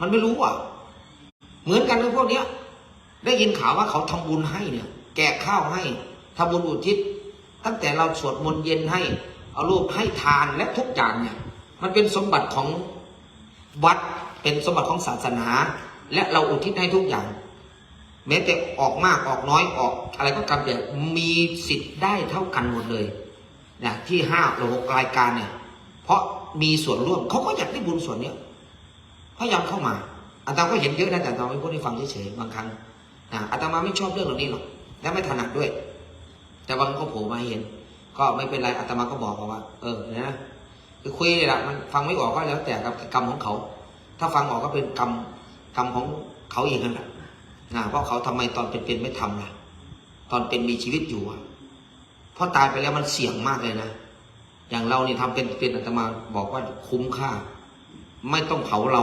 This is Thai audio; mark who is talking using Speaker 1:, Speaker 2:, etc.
Speaker 1: มันไม่รู้อะ เหมือนกันกับพวกเนี้ย ได้ยินข่าวว่าเขาทำบุญให้เนี่ยแจกข้าวให้ทำบุญอุทิศ ตั้งแต่เราสวดมนต์เย็นให้ เอารูปให้ทานและทุกอย่างเนี่ย มันเป็นสมบัติของวัดเป็นสมบัติของศาสนา และเราอุทิศให้ทุกอย่าง แม้แต่ออกมากออกน้อยออก อะไรก็ตามแต่มีสิทธิ์ได้เท่ากันหมดเลยนะที่ห้าหรือหกรายการเนี่ย เพราะมีส่วนร่วมเขาก็อยากได้บุญส่วนเนี้ย พยายามเข้ามาอาตมาก็เห็นเยอะนะแต่อาตมาไม่พูดให้ฟังเฉยๆบางครั้งนะอาตมาไม่ชอบเรื่องเหล่านี้หรอกและไม่ถนัดด้วย แต่บางคนก็โผล่มาเห็น ก็ไม่เป็นไรอาตมาก็บอกเขาว่า เออนะคือคุยนี่แหละมันฟังไม่ออกก็แล้วแต่กับกรรมของเขา ถ้าฟังออกก็เป็นกรรมกรรมของเขาเองนั่นแหละนะเพราะเขาทำไมตอนเป็นๆไม่ทำล่ะ ตอนเป็นมีชีวิตอยู่อะเพราะตายไปแล้วมันเสี่ยงมากเลยนะอย่างเรานี่ทำเป็นเป็นอาตมาบอกว่าคุ้มค่า ไม่ต้องเผาเรา